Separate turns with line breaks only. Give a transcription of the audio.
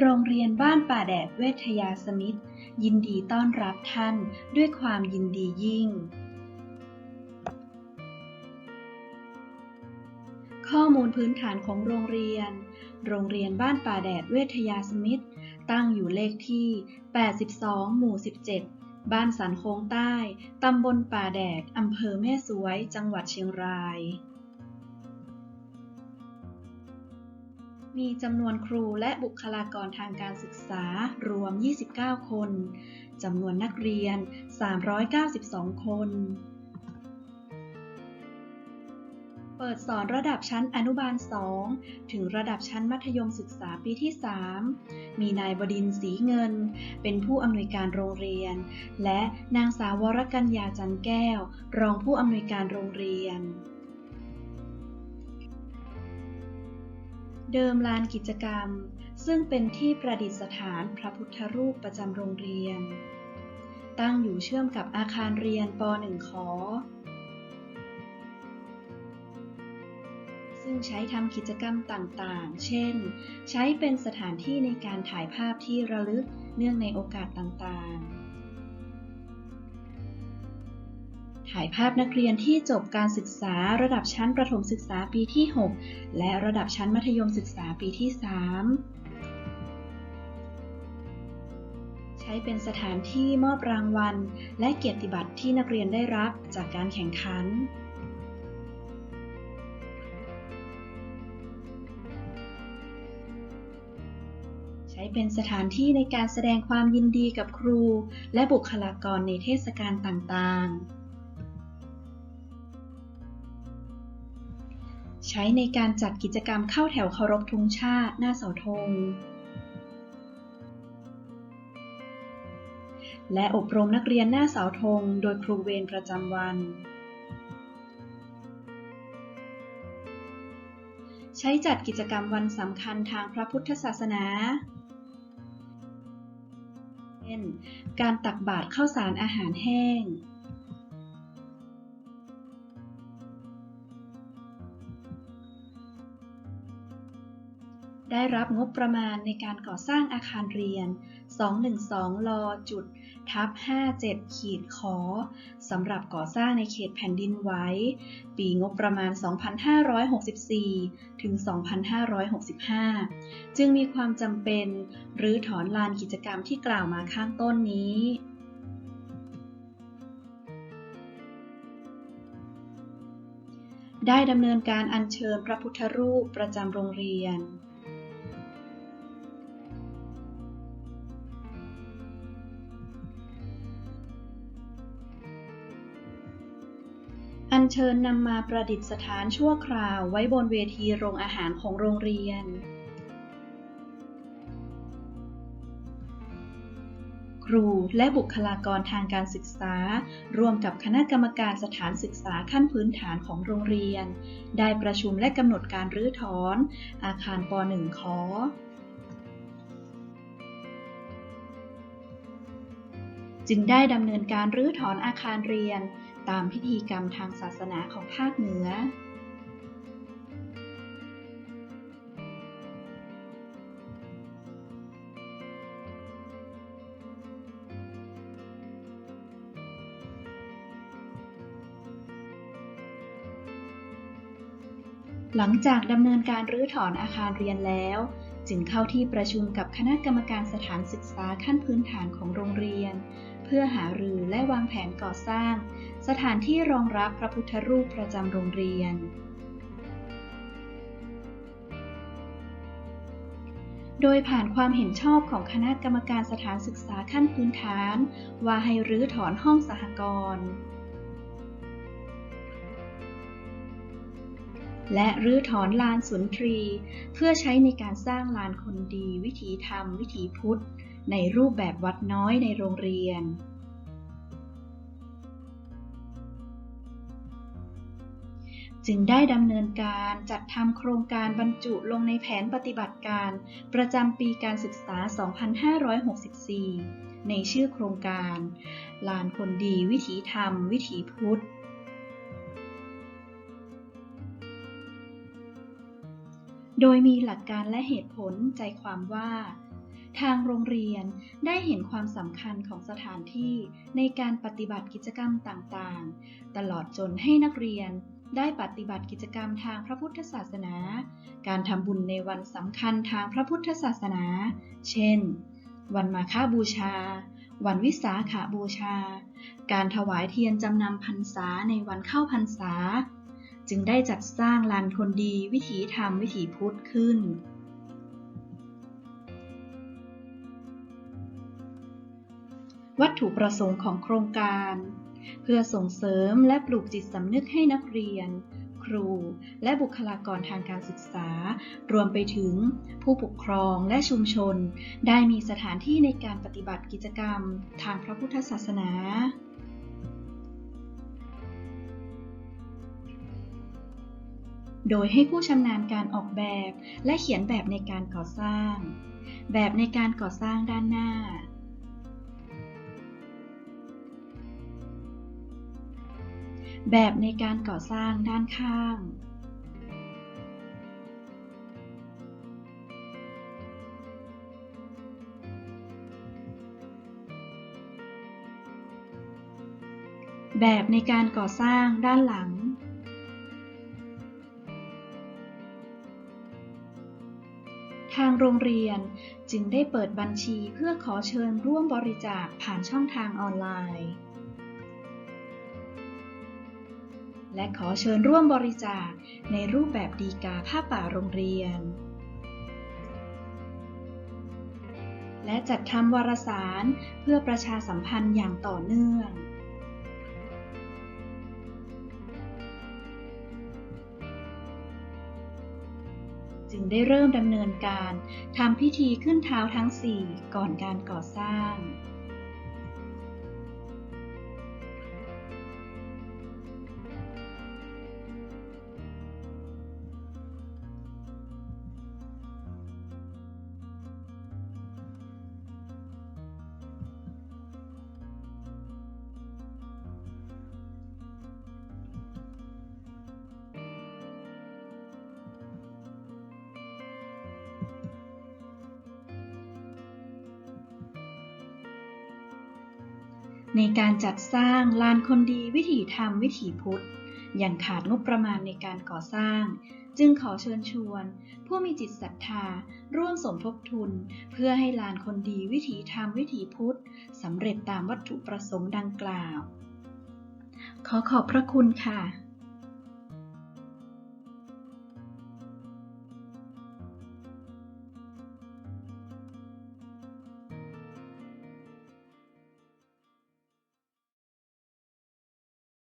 โรงเรียนบ้านป่าแดดเวทยาสมิตรยินดีต้อนรับท่านด้วยความยินดียิ่ง ข้อมูลพื้นฐานของโรงเรียน โรงเรียนบ้านป่าแดดเวทยาสมิตรตั้งอยู่เลขที่ 82 หมู่ 17 บ้านสันโค้งใต้ ตำบลป่าแดด อำเภอแม่สวย จังหวัดเชียงราย มีจำนวนครูและบุคลากรทางการศึกษารวม 29 คน จำนวนนักเรียน 392 คน เปิดสอนระดับชั้นอนุบาล 2 ถึงระดับชั้นมัธยมศึกษาปีที่ 3 มีนายบดินทร์สีเงิน เป็นผู้อำนวยการโรงเรียน และนางสาววรกัญญาจันแก้ว รองผู้อำนวยการโรงเรียน เดิมลานกิจกรรม ซึ่งเป็นที่ประดิษฐานพระพุทธรูปประจำโรงเรียน ตั้งอยู่เชื่อมกับอาคารเรียนป .1 ขอ ซึ่งใช้ทำกิจกรรมต่างๆ เช่น ใช้เป็นสถานที่ในการถ่ายภาพที่ระลึกเนื่องในโอกาสต่างๆ ถ่ายภาพนักเรียนที่จบการศึกษาระดับชั้นประถมศึกษาปีที่ 6 และระดับชั้นมัธยมศึกษาปีที่ 3 ใช้เป็นสถานที่มอบรางวัล และเกียรติบัตรที่นักเรียนได้รับจากการแข่งขันใช้เป็นสถานที่ในการแสดงความยินดีกับครู และบุคลากรในเทศกาลต่างๆ ช้ในการจัดกิจกรรมเข้าแถวเคารพธงชาติ หน้าเสาธง และอบรมนักเรียนหน้าเสาธง โดยครูเวรประจำวัน ใช้จัดกิจกรรมวันสำคัญทางพระพุทธศาสนาเช่นการตักบาตรข้าวสารอาหารแห้ง ได้รับงบประมาณในการก่อสร้างอาคารเรียน 212ลจุดทับ57 ขีดขอสำหรับก่อสร้างในเขตแผ่นดินไหวปีงบประมาณ 2564 ถึง 2565 จึงมีความจำเป็น หรือถอนลานกิจกรรมที่กล่าวมาข้างต้นนี้ได้ดำเนินการอัญเชิญพระพุทธรูปประจำโรงเรียน อัญเชิญนำมาประดิษฐานชั่วคราวไว้บนเวทีโรงอาหารของโรงเรียน ครูและบุคลากรทางการศึกษาร่วมกับคณะกรรมการสถานศึกษาขั้นพื้นฐานของโรงเรียน ได้ประชุมและกำหนดการรื้อถอน อาคารป .1 ขอจึงได้ดำเนินการรื้อถอนอาคารเรียน ตามพิธีกรรมทางศาสนาของภาคเหนือ หลังจากดำเนินการรื้อถอนอาคารเรียนแล้ว จึงเข้าที่ประชุมกับคณะกรรมการสถานศึกษาขั้นพื้นฐานของโรงเรียน เพื่อหารือและวางแผนก่อสร้าง สถานที่รองรับพระพุทธรูปประจำโรงเรียน โดยผ่านความเห็นชอบของคณะกรรมการสถานศึกษาขั้นพื้นฐาน ว่าให้รื้อถอนห้องสหกรณ์และรื้อถอนลานสุนทรี เพื่อใช้ในการสร้างลานคนดี วิถีธรรม วิถีพุทธ ในรูปแบบวัดน้อยในโรงเรียน จึงได้ดำเนินการจัดทำโครงการบรรจุลงในแผนปฏิบัติการ ประจำปีการศึกษา 2564 ในชื่อโครงการ ลานคนดีวิถีธรรม วิถีพุทธ โดยมีหลักการและเหตุผลใจความว่าทางโรงเรียนได้เห็นความสำคัญของสถานที่ในการปฏิบัติกิจกรรมต่างๆ ตลอดจนให้นักเรียน ได้ปฏิบัติกิจกรรมทางพระพุทธศาสนา การทำบุญในวันสำคัญทางพระพุทธศาสนา เช่น วันมาฆบูชา วันวิสาขาบูชา การถวายเทียนจำนำพรรษาในวันเข้าพรรษา จึงได้จัดสร้างลานคนดีวิถีธรรมวิถีพุทธขึ้นวัตถุประสงค์ของโครงการ เพื่อส่งเสริมและปลูกจิตสำนึกให้นักเรียน ครู และบุคลากรทางการศึกษา รวมไปถึงผู้ปกครองและชุมชน ได้มีสถานที่ในการปฏิบัติกิจกรรม ทางพระพุทธศาสนาโดยให้ผู้ชำนาญการออกแบบและเขียนแบบในการก่อสร้าง แบบในการก่อสร้างด้านหน้า แบบในการก่อสร้างด้านข้าง แบบในการก่อสร้างด้านหลัง ทางโรงเรียนจึงได้เปิดบัญชีเพื่อขอเชิญร่วมบริจาคผ่านช่องทางออนไลน์ และขอเชิญร่วมบริจาคในรูปแบบดีกาผ้าป่าโรงเรียน และจัดทำวารสารเพื่อประชาสัมพันธ์อย่างต่อเนื่องจึงได้เริ่มดำเนินการทำพิธีขึ้นเท้าทั้งสี่ก่อนการก่อสร้าง ในการจัดสร้างลานคนดีวิถีธรรมวิถีพุทธ อย่างขาดงบประมาณในการก่อสร้าง จึงขอเชิญชวน ผู้มีจิตศรัทธา ร่วมสมทบทุน เพื่อให้ลานคนดีวิถีธรรมวิถีพุทธสำเร็จตามวัตถุประสงค์ดังกล่าว ขอขอบพระคุณค่ะ